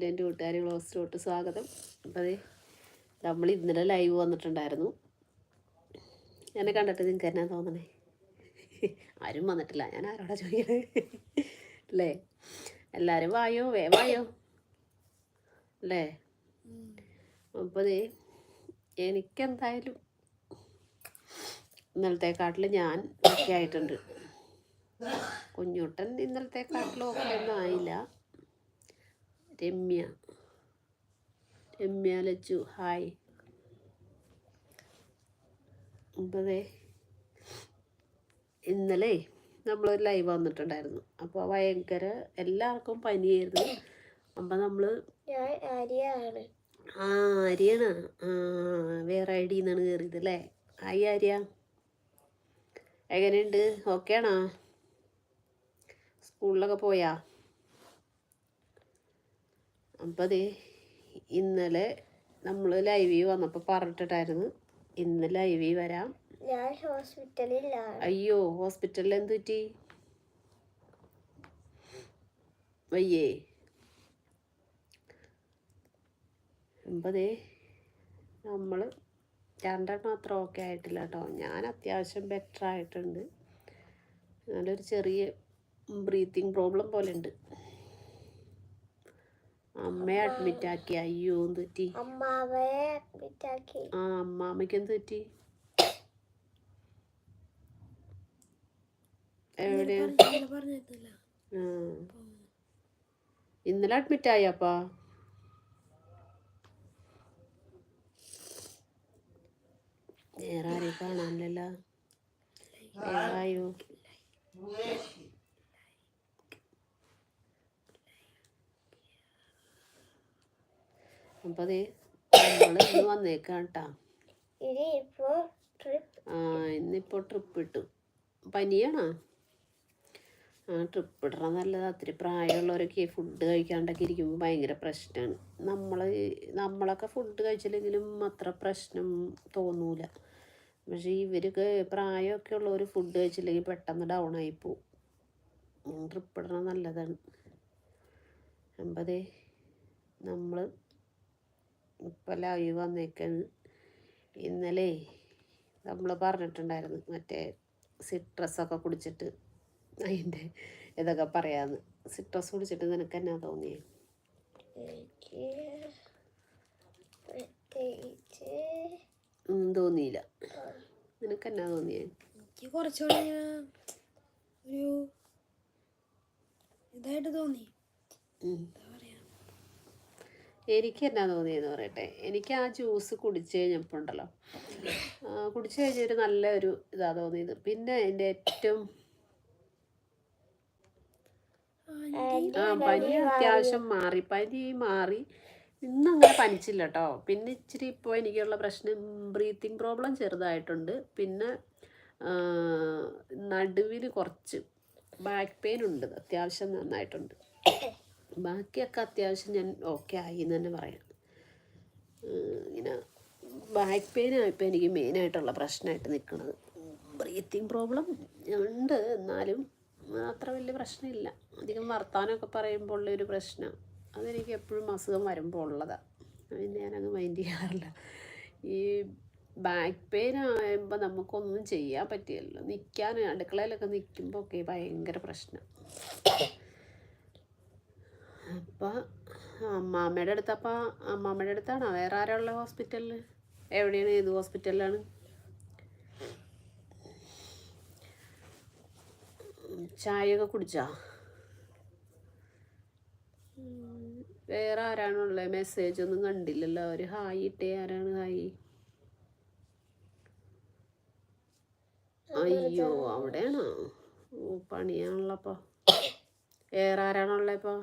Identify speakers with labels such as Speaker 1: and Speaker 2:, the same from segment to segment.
Speaker 1: ചാനലിന്റെ എന്റെ കൂട്ടുകാരി ക്ലോസിലോട്ട് സ്വാഗതം. അപ്പോൾ അതെ നമ്മൾ ഇന്നലെ ലൈവ് വന്നിട്ടുണ്ടായിരുന്നു. എന്നെ കണ്ടിട്ട് നിങ്ങൾക്ക് എന്നാ തോന്നണേ? ആരും വന്നിട്ടില്ല. ഞാൻ ആരോടാ ചോദിക്കണേ? അല്ലേ? എല്ലാവരും വായോ? വേ വായോ? അല്ലേ? അപ്പോൾ ദേ എനിക്കെന്തായാലും ഇന്നലത്തെക്കാട്ടിൽ ഞാൻ ഒക്കെ ആയിട്ടുണ്ട്. കുഞ്ഞുട്ടൻ ഇന്നലത്തെക്കാട്ടിലും ഒക്കെ ഒന്നും ആയില്ല. രമ്യ. രമ്യ ലച്ചു ഹായ്. ദേ ഇന്നലെ നമ്മളൊരു ലൈവ് വന്നിട്ടുണ്ടായിരുന്നു. അപ്പോൾ ഭയങ്കര എല്ലാവർക്കും പനിയായിരുന്നു. അപ്പം നമ്മൾ ആ ആര്യാണ്? ആ വേറെ ഐ ഡിയിൽ നിന്നാണ് കയറിയത് അല്ലേ? ഹായ് ആര്യ. എങ്ങനെയുണ്ട്? ഓക്കെ ആണോ? സ്കൂളിലൊക്കെ പോയാ? അപ്പം അതെ ഇന്നലെ നമ്മൾ ലൈവിൽ വന്നപ്പോൾ പറഞ്ഞിട്ടുണ്ടായിരുന്നു. ഇന്ന് ലൈവിൽ വരാം.
Speaker 2: ഞാൻ ഹോസ്പിറ്റലിലാണ്
Speaker 1: അയ്യോ ഹോസ്പിറ്റലിൽ എന്ത് പറ്റി? വയ്യേ. അമ്പതേ നമ്മൾ രണ്ടെണ്ണം അത്ര ഓക്കെ ആയിട്ടില്ല കേട്ടോ ഞാൻ അത്യാവശ്യം ബെറ്റർ ആയിട്ടുണ്ട്. നല്ലൊരു ചെറിയ ബ്രീത്തിങ് പ്രോബ്ലം പോലെ ഉണ്ട്. അമ്മയെ അഡ്മിറ്റ് ആക്കി. അയ്യോ എന്ത് പറ്റി?
Speaker 2: അമ്മാവയെ അഡ്മിറ്റ് ആക്കി.
Speaker 1: ആ അമ്മാമ്മയ്ക്ക് എന്ത് പറ്റി? ആ. ഇന്നലെ അഡ്മിറ്റ് ആയപ്പാ വേറെ ആരെയും കാണാനില്ലല്ലോ. വേറെ അതെ ഇന്ന് വന്നേക്കാം കേട്ടാ ആ ഇന്നിപ്പോ ട്രിപ്പ് ഇട്ടു. പനിയാണോ? ആ ട്രിപ്പ് ഇടണം നല്ലത്. അത്തിരി പ്രായമുള്ളവരൊക്കെ ഫുഡ് കഴിക്കാണ്ടൊക്കെ ഇരിക്കുമ്പോൾ ഭയങ്കര പ്രശ്നമാണ് നമ്മൾ നമ്മളൊക്കെ ഫുഡ് കഴിച്ചില്ലെങ്കിലും അത്ര പ്രശ്നം തോന്നൂല. പക്ഷേ ഇവർക്ക് പ്രായമൊക്കെ ഉള്ളവർ ഫുഡ് കഴിച്ചില്ലെങ്കിൽ പെട്ടെന്ന് ഡൗൺ ആയി പോവും. ട്രിപ്പ് ഇടണം നല്ലതാണ്. അമ്പതേ നമ്മൾ ഇപ്പം ലൈവ് വന്നേക്കാണ്. ഇന്നലെ നമ്മൾ പറഞ്ഞിട്ടുണ്ടായിരുന്നു മറ്റേ സിട്രസൊക്കെ കുടിച്ചിട്ട് അതിന്റെ ഇതൊക്കെ പറയാമെന്ന് സിട്രസ് കുടിച്ചിട്ട് നിനക്ക് എന്നാ തോന്നിയേ? തോന്നിയില്ല. നിനക്ക് എന്നാ തോന്നിയേ?
Speaker 3: എനിക്ക് കുറച്ചുകൂടി ഇങ്ങനെ ഒരു ഇതായിട്ട് തോന്നി.
Speaker 1: എനിക്ക് എന്നാ തോന്നിയെന്ന് പറയട്ടെ. എനിക്ക് ആ ജ്യൂസ് കുടിച്ചു കഴിഞ്ഞപ്പോൾ ഉണ്ടല്ലോ കുടിച്ച് കുടിച്ചു നല്ലൊരു ഇതാ തോന്നിയത്. പിന്നെ എന്റെ ഏറ്റവും
Speaker 3: ആ,
Speaker 1: ആ പനി അത്യാവശ്യം മാറി. പനി മാറി. ഇന്ന് അങ്ങനെ പനിച്ചില്ല കേട്ടോ പിന്നെ ഇച്ചിരി ഇപ്പോൾ എനിക്കുള്ള പ്രശ്നം ബ്രീത്തിങ് പ്രോബ്ലം ചെറുതായിട്ടുണ്ട്. പിന്നെ നടുവിന് കുറച്ച് ബാക്ക് പെയിൻ ഉണ്ട്. അത്യാവശ്യം നന്നായിട്ടുണ്ട്. ബാക്കിയൊക്കെ അത്യാവശ്യം ഞാൻ ഓക്കെ ആയി എന്ന് തന്നെ പറയാം. ഇങ്ങനെ ബാക്ക് പെയിനാണ് ഇപ്പോൾ എനിക്ക് മെയിനായിട്ടുള്ള പ്രശ്നമായിട്ട് നിൽക്കുന്നത് ബ്രീത്തിങ് പ്രോബ്ലം ഉണ്ട് എന്നാലും അത്ര വലിയ പ്രശ്നമില്ല. അധികം വർത്താനമൊക്കെ പറയുമ്പോൾ ഉള്ളൊരു പ്രശ്നം. അതെനിക്ക് എപ്പോഴും അസുഖം വരുമ്പോൾ ഉള്ളതാണ് പിന്നെ ഞാനങ്ങ് മൈൻഡ് ചെയ്യാറില്ല. ഈ ബാക്ക് പെയിൻ ആകുമ്പോൾ നമുക്കൊന്നും ചെയ്യാൻ പറ്റിയല്ലോ നിൽക്കാൻ അടുക്കളയിലൊക്കെ നിൽക്കുമ്പോൾ ഒക്കെ ഭയങ്കര പ്രശ്നം. അപ്പോൾ അമ്മാമ്മയുടെ അടുത്തപ്പോൾ അമ്മാമ്മയുടെ അടുത്താണോ? വേറെ ആരാളുള്ള ഹോസ്പിറ്റലിൽ എവിടെയാണ്? ഏത് ഹോസ്പിറ്റലിലാണ് ചായയൊക്കെ കുടിച്ചാ? വേറെ ആരാണുള്ളത് മെസ്സേജ് ഒന്നും കണ്ടില്ലല്ലോ. ഒരു ഹായ് ഇട്ടേ ആരാണ് ഹായ് അയ്യോ അവിടെയാണോ? പണിയാണല്ലോ അപ്പോൾ വേറെ ആരാണുള്ളത് ഇപ്പോൾ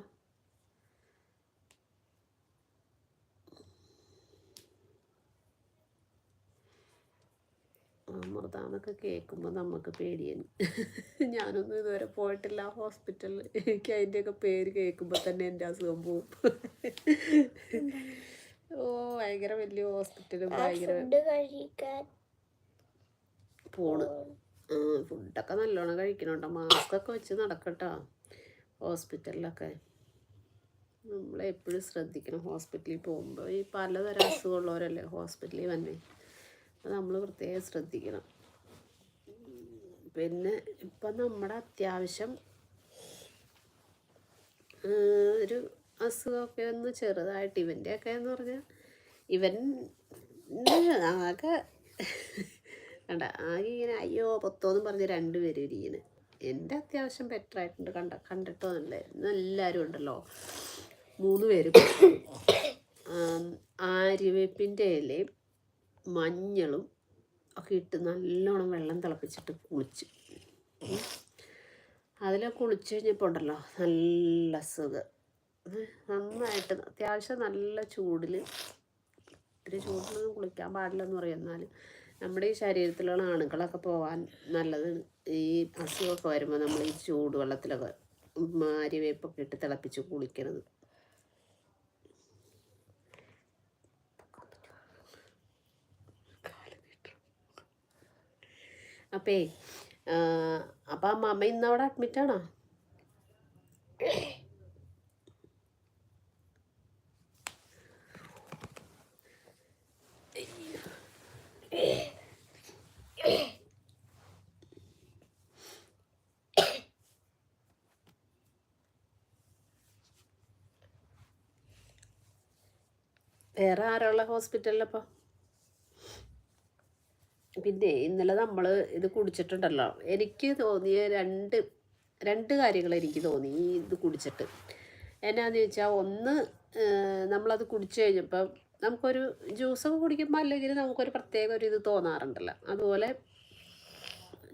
Speaker 1: അമൃതാന്നൊക്കെ കേൾക്കുമ്പോൾ നമുക്ക് പേടിയാണ്. ഞാനൊന്നും ഇതുവരെ പോയിട്ടില്ല. ഹോസ്പിറ്റലിൽ എനിക്ക് അതിന്റെയൊക്കെ പേര് കേൾക്കുമ്പോൾ തന്നെ എന്റെ അസുഖം പോവും. ഓ ഭയങ്കര വലിയ ഹോസ്പിറ്റലും ഭയങ്കര പോണ്. ഫുഡൊക്കെ നല്ലോണം കഴിക്കണം കേട്ടോ മാസ്ക് ഒക്കെ വെച്ച് നടക്കട്ടോ ഹോസ്പിറ്റലിലൊക്കെ. നമ്മളെപ്പോഴും ശ്രദ്ധിക്കണം ഹോസ്പിറ്റലിൽ പോകുമ്പോൾ ഈ പലതരം അസുഖമുള്ളവരല്ലേ ഹോസ്പിറ്റലിൽ വന്നെ. അപ്പോൾ നമ്മൾ പ്രത്യേകം ശ്രദ്ധിക്കണം. പിന്നെ ഇപ്പം നമ്മുടെ അത്യാവശ്യം ഒരു അസുഖമൊക്കെ ഒന്ന് ചെറുതായിട്ട് ഇവന്റെയൊക്കെ എന്ന് പറഞ്ഞാൽ ഇവൻ ആകെ കണ്ട ആകെ ഇങ്ങനെ അയ്യോ പൊത്തോന്നും പറഞ്ഞ് രണ്ടുപേരും ഇരിക്കുന്നു എന്റെ അത്യാവശ്യം ബെറ്റർ ആയിട്ടുണ്ട് കണ്ട കണ്ടിട്ടോ ഇന്ന് എല്ലാവരും ഉണ്ടല്ലോ. മൂന്ന് പേരും. ആര്യവേപ്പിന്റെ ഇലയും മഞ്ഞളും ഒക്കെ ഇട്ട് നല്ലോണം വെള്ളം തിളപ്പിച്ചിട്ട് കുളിച്ച്. അതിൽ കുളിച്ച് കഴിഞ്ഞപ്പോൾ ഉണ്ടല്ലോ നല്ല സുഖം നന്നായിട്ട് അത്യാവശ്യം നല്ല ചൂടിൽ ഇത്തിരി ചൂടിലൊന്നും കുളിക്കാൻ പാടില്ലെന്ന് പറയും. എന്നാലും നമ്മുടെ ഈ ശരീരത്തിലുള്ള അണുക്കളൊക്കെ പോകാൻ നല്ലത് ഈ അസുഖമൊക്കെ വരുമ്പോൾ നമ്മൾ ഈ ചൂടുവെള്ളത്തിലൊക്കെ മാരിവേപ്പൊക്കെ ഇട്ട് തിളപ്പിച്ച് കുളിക്കണത്. അപ്പേ അപ്പം അമ്മ ഇന്ന് അവിടെ അഡ്മിറ്റ് ആണോ? വേറെ ആരുള്ള ഹോസ്പിറ്റലിലപ്പോൾ പിന്നെ ഇന്നലെ നമ്മൾ ഇത് കുടിച്ചിട്ടുണ്ടല്ലോ. എനിക്ക് തോന്നിയ രണ്ട് രണ്ട് കാര്യങ്ങൾ എനിക്ക് തോന്നി ഈ ഇത് കുടിച്ചിട്ട്. എന്നാന്ന് ചോദിച്ചാൽ ഒന്ന് നമ്മളത് കുടിച്ചു കഴിഞ്ഞപ്പം നമുക്കൊരു ജ്യൂസ് ഒക്കെ കുടിക്കുമ്പോൾ അല്ലെങ്കിൽ നമുക്കൊരു പ്രത്യേക ഒരു ഇത് തോന്നാറുണ്ടല്ലോ. അതുപോലെ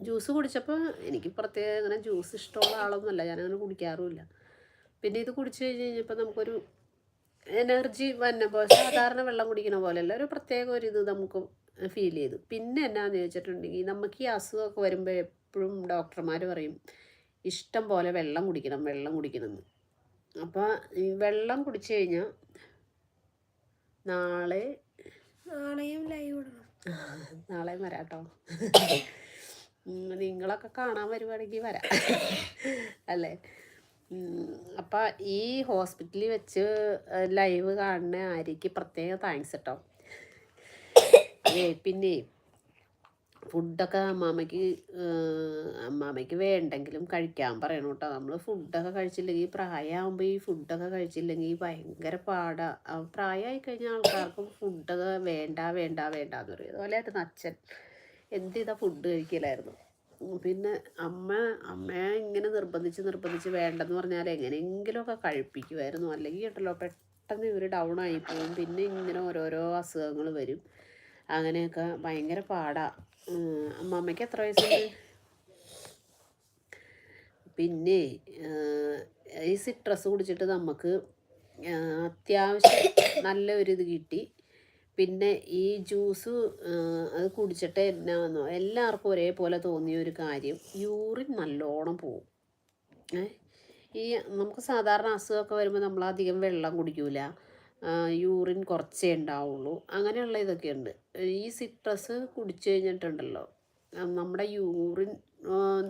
Speaker 1: ജ്യൂസ് കുടിച്ചപ്പോൾ എനിക്ക് പ്രത്യേകം അങ്ങനെ ജ്യൂസ് ഇഷ്ടമുള്ള ആളൊന്നുമല്ല. ഞാനങ്ങനെ കുടിക്കാറുമില്ല. പിന്നെ ഇത് കുടിച്ചു കഴിഞ്ഞ് കഴിഞ്ഞപ്പോൾ നമുക്കൊരു എനർജി വന്നപ്പോൾ സാധാരണ വെള്ളം കുടിക്കുന്ന പോലെയല്ല ഒരു പ്രത്യേക ഒരു ഇത് നമുക്ക് ഫീൽ ചെയ്തു. പിന്നെ എന്നാന്ന് ചോദിച്ചിട്ടുണ്ടെങ്കിൽ നമുക്ക് ഈ അസുഖമൊക്കെ വരുമ്പോൾ എപ്പോഴും ഡോക്ടർമാർ പറയും ഇഷ്ടം പോലെ വെള്ളം കുടിക്കണം വെള്ളം കുടിക്കണമെന്ന് അപ്പോൾ ഈ വെള്ളം കുടിച്ചു കഴിഞ്ഞാൽ നാളെ
Speaker 3: നാളെയും ലൈവ് ഇടണം.
Speaker 1: നാളെ വരാട്ടോ. ഉം, നിങ്ങളൊക്കെ കാണാൻ വരുവാണെങ്കിൽ വരാം. അല്ലേ? അപ്പം ഈ ഹോസ്പിറ്റലിൽ വെച്ച് ലൈവ് കാണുന്ന ആര്യയ്ക്ക് പ്രത്യേക താങ്ക്സ് കേട്ടോ പിന്നെ ഫുഡൊക്കെ അമ്മാമ്മയ്ക്ക് അമ്മാമ്മയ്ക്ക് വേണ്ടെങ്കിലും കഴിക്കാൻ പറയണം കേട്ടോ. നമ്മൾ ഫുഡൊക്കെ കഴിച്ചില്ലെങ്കിൽ പ്രായമാകുമ്പോൾ ഈ ഫുഡൊക്കെ കഴിച്ചില്ലെങ്കിൽ ഭയങ്കര പാടാണ് പ്രായമായി കഴിഞ്ഞാൽ ആൾക്കാർക്കും ഫുഡൊക്കെ വേണ്ട വേണ്ട വേണ്ട എന്ന് പറയും. അതുപോലെ ആയിരുന്നു അച്ഛൻ എന്ത് ചെയ്താൽ ഫുഡ് കഴിക്കലായിരുന്നു പിന്നെ അമ്മ അമ്മയെ ഇങ്ങനെ നിർബന്ധിച്ച് നിർബന്ധിച്ച് വേണ്ടെന്ന് പറഞ്ഞാൽ എങ്ങനെയെങ്കിലുമൊക്കെ കഴിപ്പിക്കുമായിരുന്നു. അല്ലെങ്കിൽ കേട്ടല്ലോ പെട്ടെന്ന് ഇവർ ഡൗൺ ആയി പോകും പിന്നെ ഇങ്ങനെ ഓരോരോ അസുഖങ്ങൾ വരും. അങ്ങനെയൊക്കെ ഭയങ്കര പാടാ. അമ്മമ്മയ്ക്ക് എത്ര വയസ്സുണ്ട്? പിന്നെ ഈ സിട്രസ് കുടിച്ചിട്ട് നമുക്ക് അത്യാവശ്യം നല്ല ഒരു കിട്ടി. പിന്നെ ഈ ജ്യൂസ് അത് കുടിച്ചിട്ട് എന്നാന്നോ എല്ലാവർക്കും ഒരേപോലെ തോന്നിയ ഒരു കാര്യം യൂറിൻ നല്ലോണം പോവും. ഈ നമുക്ക് സാധാരണ അസുഖമൊക്കെ വരുമ്പോൾ നമ്മൾ അധികം വെള്ളം കുടിക്കൂല. യൂറിൻ കുറച്ചേ ഉണ്ടാവുള്ളൂ. അങ്ങനെയുള്ള ഇതൊക്കെ ഉണ്ട് ഈ സിട്രസ് കുടിച്ചു കഴിഞ്ഞിട്ടുണ്ടല്ലോ. നമ്മുടെ യൂറിൻ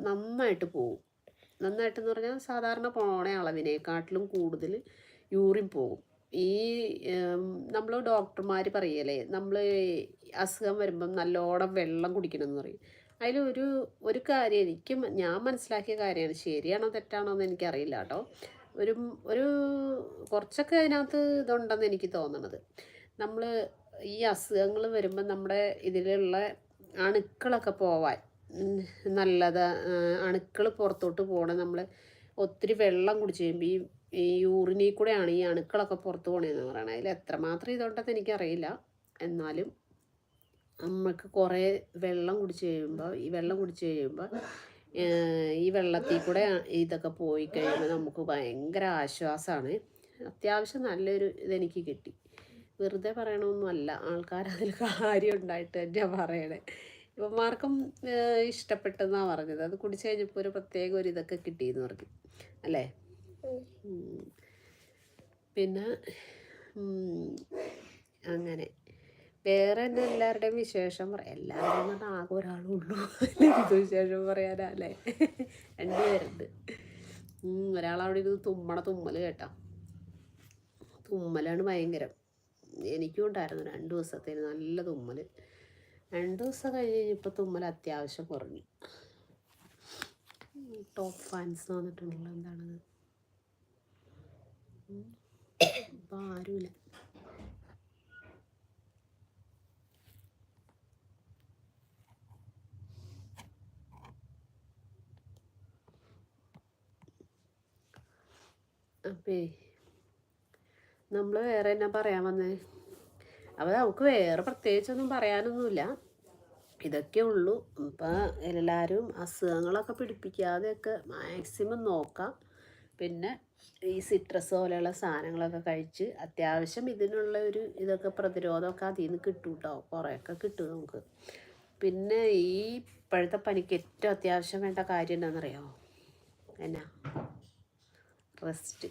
Speaker 1: നന്നായിട്ട് പോവും. നന്നായിട്ടെന്ന് പറഞ്ഞാൽ സാധാരണ പോണ അളവിനേക്കാട്ടിലും കൂടുതൽ യൂറിൻ പോകും ഈ നമ്മൾ ഡോക്ടർമാർ പറയല്ലേ നമ്മൾ അസുഖം വരുമ്പം നല്ലോണം വെള്ളം കുടിക്കണം എന്ന് പറയും അതിലൊരു ഒരു കാര്യം എനിക്ക് ഞാൻ മനസ്സിലാക്കിയ കാര്യമാണ്. ശരിയാണോ തെറ്റാണോ എന്ന് എനിക്കറിയില്ല കേട്ടോ. ഒരു ഒരു കുറച്ചൊക്കെ അതിനകത്ത് ഇതുണ്ടെന്ന് എനിക്ക് തോന്നണത്. നമ്മൾ ഈ അസുഖങ്ങൾ വരുമ്പോൾ നമ്മുടെ ഇതിലുള്ള അണുക്കളൊക്കെ പോവാൻ നല്ലത് അണുക്കൾ പുറത്തോട്ട് പോകണം നമ്മൾ ഒത്തിരി വെള്ളം കുടിച്ച് കഴിയുമ്പോൾ ഈ ഈ യൂറിനിൽ കൂടെയാണ് ഈ അണുക്കളൊക്കെ പുറത്ത് പോകണതെന്ന് പറയണത്. അതിൽ എത്രമാത്രം ഇതുണ്ടെന്ന് എനിക്കറിയില്ല. എന്നാലും നമുക്ക് കുറേ വെള്ളം കുടിച്ച് കഴിയുമ്പോൾ ഈ വെള്ളം കുടിച്ച് കഴിയുമ്പോൾ ഈ വെള്ളത്തിൽ കൂടെ ഇതൊക്കെ പോയി കഴിയുമ്പോൾ നമുക്ക് ഭയങ്കര ആശ്വാസമാണ് അത്യാവശ്യം നല്ലൊരു ഇതെനിക്ക് കിട്ടി. വെറുതെ പറയണമൊന്നുമല്ല ആൾക്കാർ അതിൽ കാര്യം ഉണ്ടായിട്ട് തന്നെയാണ് പറയണേ. ഇവന്മാർക്കും മാർക്കും ഇഷ്ടപ്പെട്ടെന്നാണ് പറഞ്ഞത്. അത് കുടിച്ചു കഴിഞ്ഞപ്പോൾ ഒരു പ്രത്യേക ഒരു ഇതൊക്കെ കിട്ടിയെന്ന് പറഞ്ഞു. അല്ലേ. പിന്നെ അങ്ങനെ. വേറെ തന്നെ എല്ലാവരുടെയും വിശേഷം പറയാം എല്ലാവരും പറഞ്ഞാൽ ആകെ ഒരാളുള്ളൂ എന്ത് വിശേഷം പറയാനാ അല്ലേ? രണ്ടുപേരുണ്ട്. ഒരാളവിടെ ഇരുന്ന് തുമ്മണ തുമ്മൽ കേട്ടോ. തുമ്മലാണ് ഭയങ്കരം. എനിക്കും ഉണ്ടായിരുന്നു രണ്ട് ദിവസത്തേന് നല്ല തുമ്മൽ രണ്ട് ദിവസം കഴിഞ്ഞ് കഴിഞ്ഞപ്പോൾ തുമ്മൽ അത്യാവശ്യം കുറഞ്ഞു. ടോപ്പ് ഫാൻസ് വന്നിട്ടുണ്ടല്ലോ എന്താണത്? ഇപ്പം ആരുമില്ല. അപ്പേ നമ്മൾ വേറെ എന്നാ പറയാൻ വന്നേ? അപ്പോൾ നമുക്ക് വേറെ പ്രത്യേകിച്ചൊന്നും പറയാനൊന്നുമില്ല. ഇതൊക്കെ ഉള്ളൂ. ഇപ്പം എല്ലാവരും അസുഖങ്ങളൊക്കെ പിടിപ്പിക്കാതെയൊക്കെ മാക്സിമം നോക്കാം. പിന്നെ ഈ സിട്രസ് പോലെയുള്ള സാധനങ്ങളൊക്കെ കഴിച്ച് അത്യാവശ്യം ഇതിനുള്ള ഒരു ഇതൊക്കെ പ്രതിരോധമൊക്കെ അതിൽ നിന്ന് കിട്ടും കേട്ടോ കുറേയൊക്കെ കിട്ടും നമുക്ക്. പിന്നെ ഈ ഇപ്പോഴത്തെ പനിക്ക് ഏറ്റവും അത്യാവശ്യം വേണ്ട കാര്യം എന്താണെന്നറിയാമോ എന്നാ? റെസ്റ്റ്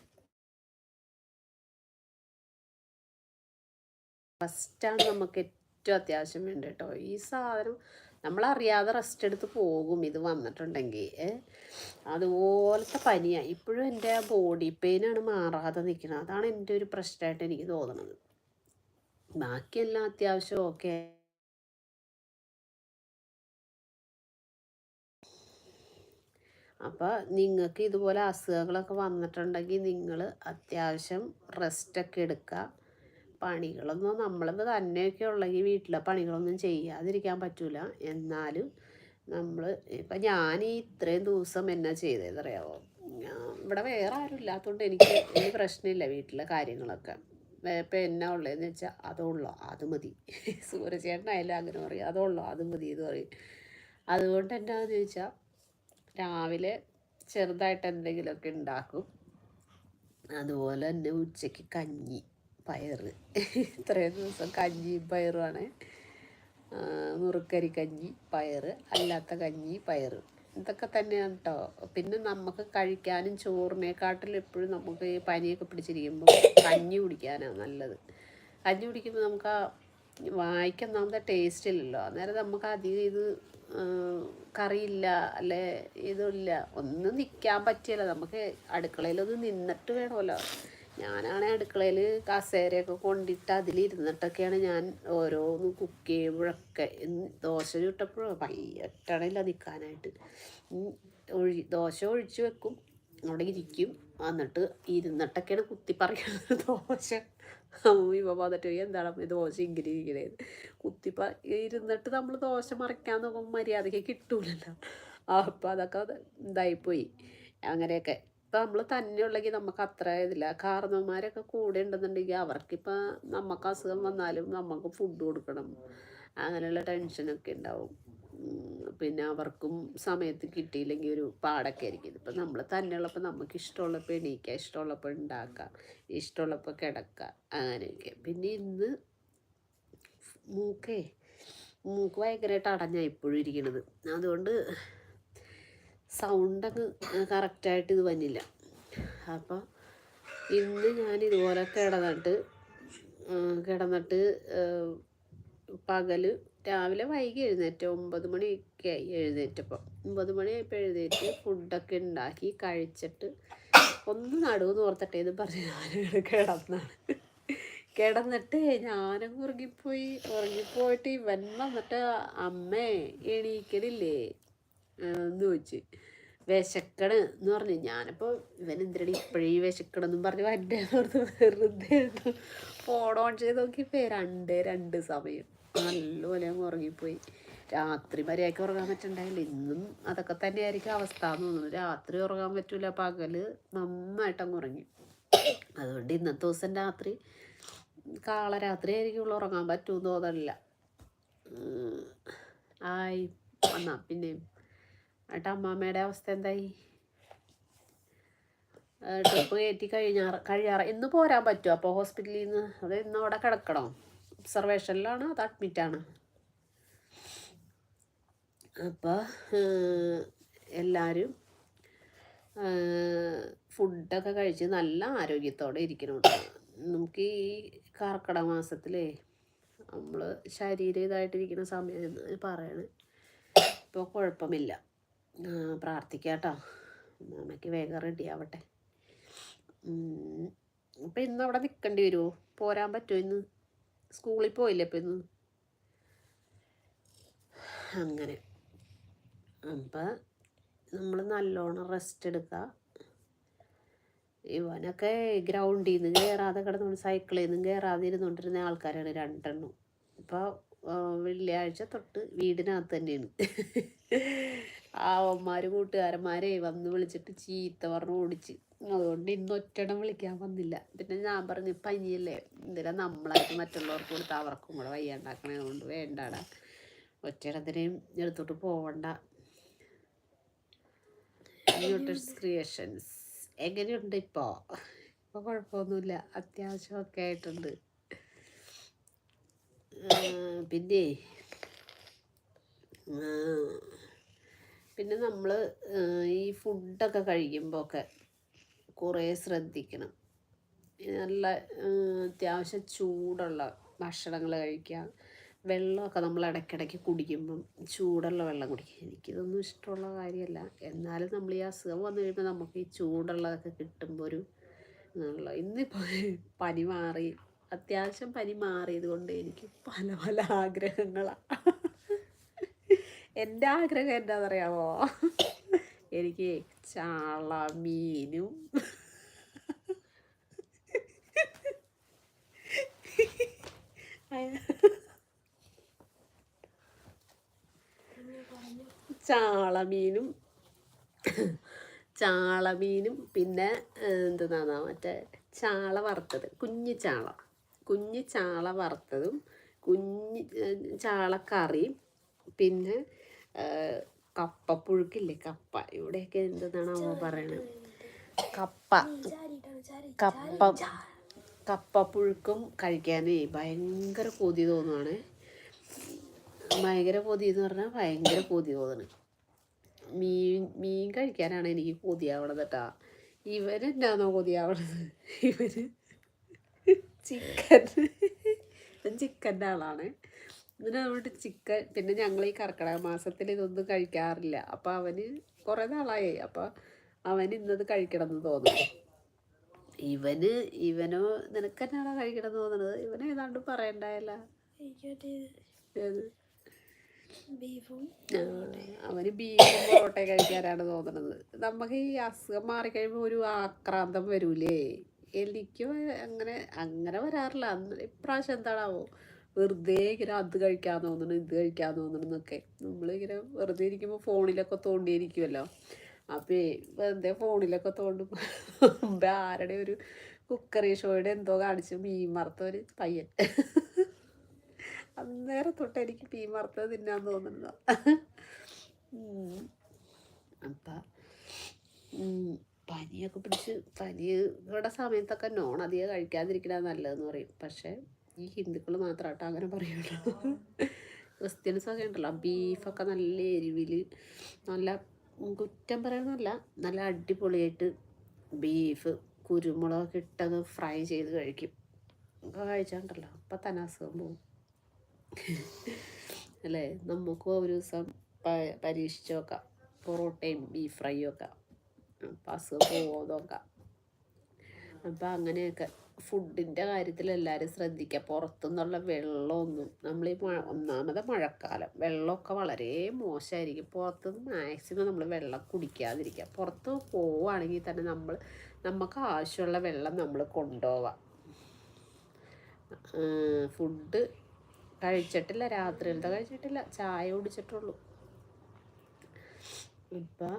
Speaker 1: റെസ്റ്റാണ് നമുക്ക് ഏറ്റവും അത്യാവശ്യം വേണ്ടത് കേട്ടോ ഈ സാധനം നമ്മളറിയാതെ റെസ്റ്റ് എടുത്ത് പോകും ഇത് വന്നിട്ടുണ്ടെങ്കിൽ. അതുപോലത്തെ പനിയാണ് ഇപ്പോഴും എന്റെ ബോഡി പെയിനാണ് മാറാതെ നിൽക്കുന്നത്. അതാണ് എന്റെ ഒരു പ്രശ്നമായിട്ട് എനിക്ക് തോന്നുന്നത് ബാക്കിയെല്ലാം അത്യാവശ്യം ഓക്കെ അപ്പോൾ നിങ്ങൾക്ക് ഇതുപോലെ അസുഖങ്ങളൊക്കെ വന്നിട്ടുണ്ടെങ്കിൽ നിങ്ങൾ അത്യാവശ്യം റെസ്റ്റൊക്കെ എടുക്കുക. പണികളൊന്നും നമ്മളിപ്പോൾ തന്നെയൊക്കെ ഉള്ളെങ്കിൽ വീട്ടിലെ പണികളൊന്നും ചെയ്യാതിരിക്കാൻ പറ്റൂല. എന്നാലും നമ്മൾ ഇപ്പം ഞാൻ ഈ ഇത്രയും ദിവസം എന്നാ ഞാൻ ഇവിടെ വേറെ ആരും ഇല്ലാത്തതുകൊണ്ട് എനിക്ക് വലിയ പ്രശ്നമില്ല വീട്ടിലെ കാര്യങ്ങളൊക്കെ. ഇപ്പം എന്നാ ഉള്ളതെന്ന് വെച്ചാൽ അതുള്ളോ അത് മതി. സൂര്യചേട്ടനായാലും അങ്ങനെ പറയും അതുള്ളോ അത് മതി എന്ന് പറയും. അതുകൊണ്ട് എന്നാന്ന് ചോദിച്ചാൽ രാവിലെ ചെറുതായിട്ട് എന്തെങ്കിലുമൊക്കെ ഉണ്ടാക്കും. അതുപോലെ തന്നെ ഉച്ചയ്ക്ക് കഞ്ഞി പയറ്. ഇത്രയും ദിവസം കഞ്ഞിയും പയറുമാണ് മുറുക്കരി കഞ്ഞി പയറ് അല്ലാത്ത കഞ്ഞി പയറ്. ഇതൊക്കെ തന്നെയാണ് കേട്ടോ പിന്നെ നമുക്ക് കഴിക്കാനും ചോറിനെക്കാട്ടിലും എപ്പോഴും നമുക്ക് ഈ പനിയൊക്കെ പിടിച്ചിരിക്കുമ്പോൾ കഞ്ഞി കുടിക്കാനാണ് നല്ലത്. കഞ്ഞി കുടിക്കുമ്പോൾ നമുക്ക് ആ വായിക്ക് ഒന്നാമത്തെ ടേസ്റ്റ് ഇല്ലല്ലോ. അന്നേരം നമുക്ക് അധികം ഇത് കറിയില്ല അല്ലെ ഇതില്ല ഒന്നും നിൽക്കാൻ പറ്റിയല്ല. നമുക്ക് അടുക്കളയിലൊന്ന് നിന്നിട്ട് വേണമല്ലോ. ഞാനാണെ അടുക്കളയിൽ കസേരയൊക്കെ കൊണ്ടിട്ട് അതിലിരുന്നിട്ടൊക്കെയാണ് ഞാൻ ഓരോന്ന് കുക്ക് ചെയ്യുമ്പോഴൊക്കെ. ദോശ ചുട്ടപ്പോഴും? പയ്യട്ടണില്ല നിൽക്കാനായിട്ട് ഒഴി ദോശ ഒഴിച്ച് വെക്കും. അവിടെ ഇരിക്കും. എന്നിട്ട് ഇരുന്നിട്ടൊക്കെയാണ് കുത്തി പറയുന്നത് ദോശ. ഇവ വന്നിട്ട് എന്താണ് ഇത് ദോശ ഇങ്ങനെ ഇരിക്കണേന്ന് കുത്തിപ്പ ഇരുന്നിട്ട് നമ്മൾ ദോശ മറിക്കാൻ നോക്കുമ്പോൾ മര്യാദയ്ക്ക് കിട്ടൂലല്ലോ. അപ്പം അതൊക്കെ അത് ഇതായിപ്പോയി. അങ്ങനെയൊക്കെ. ഇപ്പം നമ്മൾ തന്നെ ഉള്ളെങ്കിൽ നമുക്ക് അത്ര ഇതില്ല. കാരണവന്മാരൊക്കെ കൂടെ ഉണ്ടെന്നുണ്ടെങ്കിൽ അവർക്കിപ്പോൾ നമുക്ക് അസുഖം വന്നാലും നമുക്ക് ഫുഡ് കൊടുക്കണം. അങ്ങനെയുള്ള ടെൻഷനൊക്കെ ഉണ്ടാവും. പിന്നെ അവർക്കും സമയത്ത് കിട്ടിയില്ലെങ്കിൽ ഒരു പാടൊക്കെ ആയിരിക്കും. ഇപ്പം നമ്മൾ തന്നെയുള്ളപ്പോൾ നമുക്ക് ഇഷ്ടമുള്ളപ്പോൾ എണീക്കുക ഇഷ്ടമുള്ളപ്പോൾ ഉണ്ടാക്കാം ഇഷ്ടമുള്ളപ്പോൾ കിടക്കുക അങ്ങനെയൊക്കെ. പിന്നെ ഇന്ന് മൂക്കേ മൂക്ക് ഭയങ്കരമായിട്ട് അടഞ്ഞാണ് ഇപ്പോഴും ഇരിക്കണത്. അതുകൊണ്ട് സൗണ്ട് അങ്ങ് കറക്റ്റായിട്ട് ഇത് വന്നില്ല. അപ്പോൾ ഇന്ന് ഞാൻ ഇതുപോലെ കിടന്നിട്ട് കിടന്നിട്ട് പകൽ രാവിലെ വൈകി എഴുന്നേറ്റ്. ഒമ്പത് മണിയൊക്കെ ആയി എഴുന്നേറ്റപ്പോൾ ഒമ്പത് മണിയായപ്പോൾ എഴുന്നേറ്റ് ഫുഡൊക്കെ ഉണ്ടാക്കി കഴിച്ചിട്ട് ഒന്ന് നടുവെന്ന് ഓർത്തട്ടെ എന്ന് പറഞ്ഞ് ഞാനിവിടെ കിടന്നാണ്. കിടന്നിട്ട് ഞാനും ഉറങ്ങിപ്പോയി. ഉറങ്ങിപ്പോയിട്ട് ഇവൻ വന്നിട്ട് അമ്മേ എണീക്കണില്ലേ ആ, എന്ന് ചോദിച്ച്. വിശക്കണ് എന്ന് പറഞ്ഞു. ഞാനിപ്പോൾ ഇവൻ എന്തിനടി ഇപ്പോഴേ വിശക്കണമെന്നും പറഞ്ഞ് വന്റെ ഓർത്ത് വെറുതെ ഫോൺ ഓൺ ചെയ്ത് നോക്കിയപ്പോൾ രണ്ട് രണ്ട് സമയം. നല്ലപോലെ അങ്ങ് ഉറങ്ങിപ്പോയി. രാത്രി മര്യാദയ്ക്ക് ഉറങ്ങാൻ പറ്റുന്നുണ്ടായില്ല ഇന്നും അതൊക്കെ തന്നെയായിരിക്കും അവസ്ഥ എന്ന് തോന്നുന്നു. രാത്രി ഉറങ്ങാൻ പറ്റൂല പകൽ നന്നായിട്ട് അങ്ങ് ഉറങ്ങി. അതുകൊണ്ട് ഇന്നത്തെ ദിവസം രാത്രി കാള രാത്രി ആയിരിക്കും ഉറങ്ങാൻ പറ്റുമെന്ന് തോന്നണില്ല. ആയി. എന്നാ പിന്നെയും ഏട്ടാ അമ്മാമ്മയുടെ അവസ്ഥ എന്തായി? ട്രിപ്പ് കയറ്റി കഴിഞ്ഞാറ് കഴിയാറ്. ഇന്ന് പോരാൻ പറ്റുമോ അപ്പോൾ ഹോസ്പിറ്റലിൽ നിന്ന്? അത് ഇന്ന് അവിടെ കിടക്കണോ? ഒബ്സർവേഷനിലാണോ അത് അഡ്മിറ്റാണ് അപ്പോൾ എല്ലാവരും ഫുഡൊക്കെ കഴിച്ച് നല്ല ആരോഗ്യത്തോടെ ഇരിക്കണം നമുക്ക് ഈ കർക്കിടക മാസത്തിലേ നമ്മൾ ശരീരം ഇതായിട്ടിരിക്കുന്ന സമയം എന്ന് പറയണേ. ഇപ്പോൾ കുഴപ്പമില്ല. പ്രാർത്ഥിക്കാട്ടോ പ്രാർത്ഥിക്കാം കേട്ടോ മാമയ്ക്ക് വേഗം റെഡി ആവട്ടെ. അപ്പം ഇന്ന് അവിടെ നിൽക്കേണ്ടി വരുമോ പോരാൻ പറ്റുമോ ഇന്ന്? സ്കൂളിൽ പോയില്ലേ ഇപ്പം ഇന്ന്? അങ്ങനെ. അപ്പം നമ്മൾ നല്ലോണം റെസ്റ്റ് എടുക്കുക. ഇവനൊക്കെ ഗ്രൗണ്ടിൽ നിന്ന് കയറാതെ കിടന്നുകൊണ്ട് സൈക്കിളിൽ നിന്നും കയറാതെ ഇരുന്നുകൊണ്ടിരുന്ന ആൾക്കാരാണ് രണ്ടെണ്ണം. ഇപ്പോൾ വെള്ളിയാഴ്ച തൊട്ട് വീടിനകത്ത് തന്നെയാണ്. ആ അമ്മമാർ കൂട്ടുകാരന്മാരെ വന്ന് വിളിച്ചിട്ട് ചീത്ത പറഞ്ഞ് ഓടിച്ച്. അതുകൊണ്ട് ഇന്ന് ഒറ്റണം വിളിക്കാൻ വന്നില്ല. പിന്നെ ഞാൻ പറഞ്ഞു പനിയല്ലേ എന്തിനാ നമ്മളായിട്ട് മറ്റുള്ളവർക്ക് കൊടുത്ത് അവർക്കും കൂടെ വയ്യാണ്ടാക്കണേ അതുകൊണ്ട് വേണ്ടാടാ. ഒറ്റയിടത്തിനെയും എടുത്തോട്ട് പോവണ്ട. ന്യൂട്രസ് ക്രിയേഷൻസ് എങ്ങനെയുണ്ട് ഇപ്പോൾ ഇപ്പോൾ കുഴപ്പമൊന്നുമില്ല. അത്യാവശ്യമൊക്കെ ആയിട്ടുണ്ട്. പിന്നെ പിന്നെ നമ്മൾ ഈ ഫുഡൊക്കെ കഴിക്കുമ്പോൾ ഒക്കെ കുറേ ശ്രദ്ധിക്കണം. നല്ല അത്യാവശ്യം ചൂടുള്ള ഭക്ഷണങ്ങൾ കഴിക്കുക. വെള്ളമൊക്കെ നമ്മൾ ഇടയ്ക്കിടയ്ക്ക് കുടിക്കുമ്പം ചൂടുള്ള വെള്ളം കുടിക്കുക. എനിക്കിതൊന്നും ഇഷ്ടമുള്ള കാര്യമല്ല. എന്നാലും നമ്മൾ ഈ അസുഖം വന്നു കഴിയുമ്പോൾ നമുക്ക് ഈ ചൂടുള്ളതൊക്കെ കിട്ടുമ്പോൾ ഒരു നല്ല ഇന്നിപ്പോൾ പനി മാറി. അത്യാവശ്യം പനി മാറിയത് കൊണ്ട് എനിക്ക് പല പല ആഗ്രഹങ്ങളാണ് എന്റെ ആഗ്രഹം എന്താണെന്നറിയാമോ എനിക്ക് ചാള മീനും. ചാളമീനും ചാളമീനും പിന്നെ എന്തെന്നാ മറ്റേ ചാള വറുത്തത്. കുഞ്ഞു ചാള. കുഞ്ഞു ചാള വറുത്തതും കുഞ്ഞ് ചാളക്കറിയും പിന്നെ കപ്പപ്പുഴുക്കില്ലേ കപ്പ. ഇവിടെയൊക്കെ എന്തെന്നാണാവോ പറയണത് കപ്പ.
Speaker 3: കപ്പ.
Speaker 1: കപ്പ പുഴുക്കും കഴിക്കാനേ ഭയങ്കര കൊതി തോന്നുവാണ്. ഭയങ്കര കൊതി എന്ന് പറഞ്ഞാൽ ഭയങ്കര കൊതി തോന്നണ്. മീൻ മീൻ കഴിക്കാനാണ് എനിക്ക് കൊതിയാവണത് കേട്ടാ ഇവരെന്നാണോ കൊതിയാവണത്. ഇവർ ചിക്കൻ. ചിക്കന്റെ ആളാണ്. ഇതിന് അതുകൊണ്ട് ചിക്കൻ പിന്നെ ഞങ്ങൾ ഈ കർക്കിടക മാസത്തിൽ ഇതൊന്നും കഴിക്കാറില്ല. അപ്പോൾ അവന് കുറേ നാളായി. അപ്പൊ അവൻ ഇന്നത് കഴിക്കണമെന്ന് തോന്നുന്നു. ഇവന് ഇവനോ നിനക്ക് തന്നെയാണോ കഴിക്കണം തോന്നണത് തോന്നുന്നത്? ഇവന് ഏതാണ്ട് പറയണ്ടായല്ല. അവന് ബീഫും പൊറോട്ടയും കഴിക്കാനാണ് തോന്നുന്നത് നമുക്ക് ഈ അസുഖം മാറിക്കഴിയുമ്പോൾ ഒരു ആക്രാന്തം വരൂലേ? എനിക്കും അങ്ങനെ അങ്ങനെ വരാറില്ല. അന്ന് ഇപ്രാവശ്യം എന്താണാവോ? വെറുതെ ഇങ്ങനെ അത് കഴിക്കാൻ തോന്നണം ഇത് കഴിക്കാൻ തോന്നണം എന്നൊക്കെ. നമ്മളിങ്ങനെ വെറുതെ ഇരിക്കുമ്പോൾ ഫോണിലൊക്കെ തോണ്ടിയിരിക്കുമല്ലോ അപ്പോൾ വെറുതെ ഫോണിലൊക്കെ തോണ്ടുമ്പോൾ ആരുടെ ഒരു കുക്കറി ഷോയുടെ എന്തോ കാണിച്ചു മീൻ വറുത്ത ഒരു പയ്യൻ. അന്നേരം തൊട്ട് എനിക്ക് മീൻ വറുത്തത് തിന്നാൻ തോന്നുന്നു അപ്പം പനിയൊക്കെ പിടിച്ച് പനി ഇവിടെ സമയത്തൊക്കെ നോൺ അധികം കഴിക്കാതിരിക്കണ നല്ലതെന്ന് പറയും. പക്ഷേ ഈ ഹിന്ദുക്കൾ മാത്രമായിട്ട് അങ്ങനെ പറയുള്ളൂ. ക്രിസ്ത്യൻസ് ഒക്കെ ഉണ്ടല്ലോ ബീഫൊക്കെ നല്ല എരിവിൽ നല്ല കുറ്റം പറയണമല്ല നല്ല അടിപൊളിയായിട്ട് ബീഫ് കുരുമുളകൊക്കെ ഇട്ടത് ഫ്രൈ ചെയ്ത് കഴിക്കും. കഴിച്ചാണ്ടല്ലോ അപ്പം തന്നെ അസുഖം പോവും. അല്ലേ? നമുക്കും ഒരു ദിവസം പരീക്ഷിച്ച് നോക്കാം. പൊറോട്ടയും ബീഫ് ഫ്രൈയും ഒക്കെ. അപ്പം അസുഖം പോവോ അപ്പം അങ്ങനെയൊക്കെ. ഫുഡിന്റെ കാര്യത്തിൽ എല്ലാവരും ശ്രദ്ധിക്കുക പുറത്തുനിന്നുള്ള വെള്ളമൊന്നും നമ്മൾ ഈ മഴ ഒന്നാമത് മഴക്കാലം. വെള്ളമൊക്കെ വളരെ മോശമായിരിക്കും പുറത്തുനിന്ന് മാക്സിമം നമ്മൾ വെള്ളം കുടിക്കാതിരിക്കുക പുറത്ത് പോവുകയാണെങ്കിൽ തന്നെ നമ്മൾ നമുക്ക് ആവശ്യമുള്ള വെള്ളം നമ്മൾ കൊണ്ടുപോവാം. ഫുഡ് കഴിച്ചിട്ടില്ല രാത്രിയിലത്തെ കഴിച്ചിട്ടില്ല. ചായ കുടിച്ചിട്ടുള്ളൂ. ഇപ്പം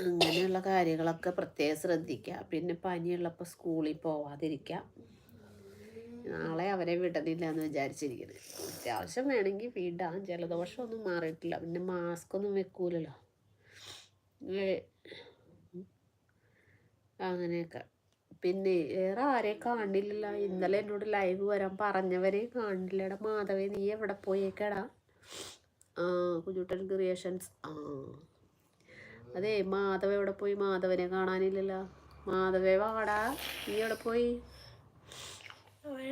Speaker 1: അങ്ങനെയുള്ള കാര്യങ്ങളൊക്കെ പ്രത്യേകം ശ്രദ്ധിക്കുക. പിന്നെ പനിയുള്ളപ്പോൾ സ്കൂളിൽ പോവാതിരിക്കുക. നാളെ അവരെ വിടണില്ല എന്ന് വിചാരിച്ചിരിക്കുന്നത് അത്യാവശ്യം വേണമെങ്കിൽ വിടാം. ജലദോഷമൊന്നും മാറിയിട്ടില്ല. പിന്നെ മാസ്ക് ഒന്നും വെക്കൂലല്ലോ. അങ്ങനെയൊക്കെ. പിന്നെ വേറെ ആരെയും കാണില്ലല്ലോ. ഇന്നലെ എന്നോട് ലൈവ് വരാൻ പറഞ്ഞവരെയും കാണില്ലടാ മാധവേ നീ എവിടെ പോയേക്കടാ? ആ കുഞ്ഞുട്ടൻ ക്രിയേഷൻസ് ആ. അതെ മാധവ എവിടെ പോയി? മാധവനെ കാണാനില്ലല്ലോ. മാധവേ വാടാ. നീ എവിടെ പോയി?